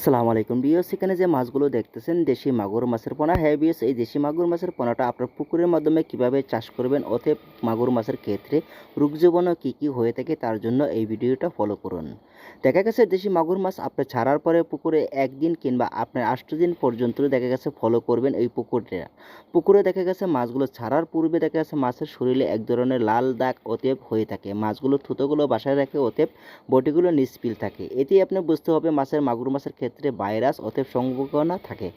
আসসালামু আলাইকুম বিয়স এখানে যে মাছগুলো দেখতেছেন, দেশি মাগুর মাছের পোনা। হ্যাঁ বিয়স এই দেশি মাগুর মাছের পোনাটা আপনার পুকুরের মাধ্যমে কীভাবে চাষ করবেন, অতএব মাগুর মাছের ক্ষেত্রে রোগ জীবাণু কী কী হয়ে থাকে তার জন্য এই ভিডিওটা ফলো করুন। দেখা গেছে দেশি মাগুর মাছ আপনি ছাড়ার পরে পুকুরে একদিন কিংবা আপনার আষ্ট দিন পর্যন্ত দেখা গেছে ফলো করবেন এই পুকুরটা। পুকুরে দেখা গেছে মাছগুলো ছাড়ার পূর্বে দেখা গেছে মাছের শরীরে এক ধরনের লাল দাগ অতএব হয়ে থাকে। মাছগুলো থুতোগুলো বাসায় রাখে অতএব বটিগুলো নিষ্পিল থাকে। এতেই আপনি বুঝতে হবে মাছের মাগুর মাছের ক্ষেত্রে ভাইরাস অতএব সম্ভাবনা থাকে।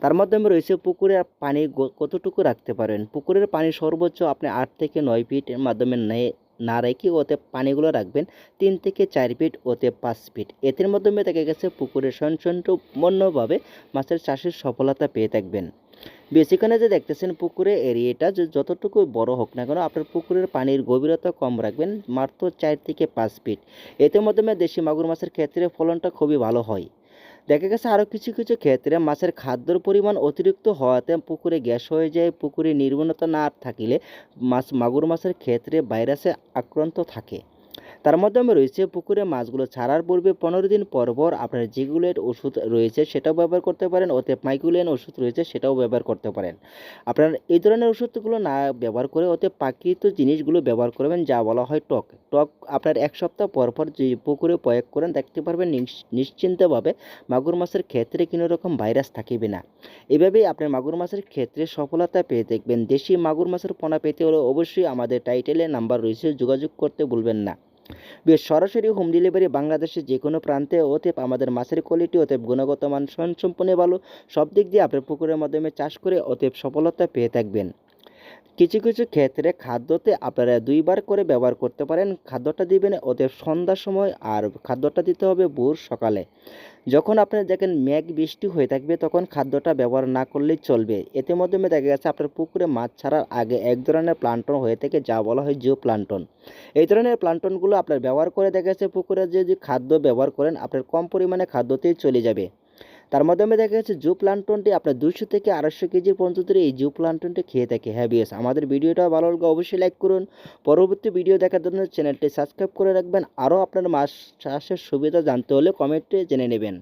তার মাধ্যমে রয়েছে পুকুরে পানি কতটুকু রাখতে পারেন? পুকুরের পানি সর্বোচ্চ আপনি আট থেকে নয় ফিটের মাধ্যমে নে- না রেখে ওতে পানিগুলো রাখবেন তিন থেকে চার ফিট ওতে পাঁচ ফিট। এদের মাধ্যমে দেখা গেছে পুকুরের সম্পূর্ণভাবে মাছের চাষের সফলতা পেয়ে থাকবেন। বেশিক্ষণে যে দেখতেছেন পুকুরে এরিয়াটা যে যতটুকু বড় হোক না কেন আপনার পুকুরের পানির গভীরতা কম রাখবেন মাত্র চার থেকে পাঁচ ফিট। এতে মাধ্যমে দেশি মাগুর মাছের ক্ষেত্রে ফলনটা খুবই ভালো হয়। দেখা গেছে আরও কিছু কিছু ক্ষেত্রে মাছের খাদ্যর পরিমাণ অতিরিক্ত হওয়াতে পুকুরে গ্যাস হয়ে যায়, পুকুরে নির্বণতা না থাকিলে মাছ, মাগুর মাছের ক্ষেত্রে ভাইরাসে আক্রান্ত থাকে। তার মাধ্যমে রয়েছে পুকুরে মাছগুলো ছাড়ার পূর্বে পনেরো দিন পর পর আপনার যেগুলোর ওষুধ রয়েছে সেটাও ব্যবহার করতে পারেন ওতে মাইকুলিয়ান ওষুধ রয়েছে সেটাও ব্যবহার করতে পারেন। আপনার এই ধরনের ওষুধগুলো না ব্যবহার করে ওতে প্রাকৃত জিনিসগুলো ব্যবহার করবেন, যা বলা হয় টক। টক আপনার এক সপ্তাহ পর পর যে পুকুরে প্রয়োগ করেন, দেখতে পারবেন নিশ- নিশ্চিন্তভাবে মাগুর মাছের ক্ষেত্রে কোনো রকম ভাইরাস থাকিবে না। এভাবেই আপনার মাগুর মাছের ক্ষেত্রে সফলতা পেয়ে দেখবেন। দেশি মাগুর মাছের পোনা পেতে হলে অবশ্যই আমাদের টাইটেলে নাম্বার রয়েছে, যোগাযোগ করতে ভুলবেন না। বেশ, সরাসরি হোম ডেলিভারি বাংলাদেশের যে কোনো প্রান্তে অতএব আমাদের মাছের কোয়ালিটি অতএব গুণগত মান সম্পূর্ণ ভালো সব দিক দিয়ে আপনার পুকুরের মাধ্যমে চাষ করে অতএব সফলতা পেয়ে থাকবেন। কিছু কিছু ক্ষেত্রে খাদ্যতে আপনারা দুইবার করে ব্যবহার করতে পারেন। খাদ্যটা দিবেন ওদের সন্ধ্যার সময় আর খাদ্যটা দিতে হবে ভোর সকালে। যখন আপনার দেখেন মেঘ বৃষ্টি হয়ে থাকবে তখন খাদ্যটা ব্যবহার না করলেই চলবে। এতে মাধ্যমে দেখা গেছে আপনার পুকুরে মাছ ছাড়ার আগে এক ধরনের প্লান্টন হয়ে থাকে যা বলা হয় জিও প্লান্টন এই ধরনের প্লান্টনগুলো আপনার ব্যবহার করে দেখা গেছে পুকুরে যদি খাদ্য ব্যবহার করেন আপনার কম পরিমাণে খাদ্যতেই চলে যাবে। তার মাধ্যমে দেখা যাচ্ছে জু প্লান্টনটি আপনার দুশো থেকে আড়াইশো কেজির পর্যন্ত এই জু প্লান্টনটি খেয়ে থাকে। হ্যাঁ আমাদের ভিডিওটা ভালো লাগলে অবশ্যই লাইক করুন। পরবর্তী ভিডিও দেখার জন্য চ্যানেলটি সাবস্ক্রাইব করে রাখবেন। আরও আপনার মাছ চাষের সুবিধা জানতে হলে কমেন্টে জেনে নেবেন।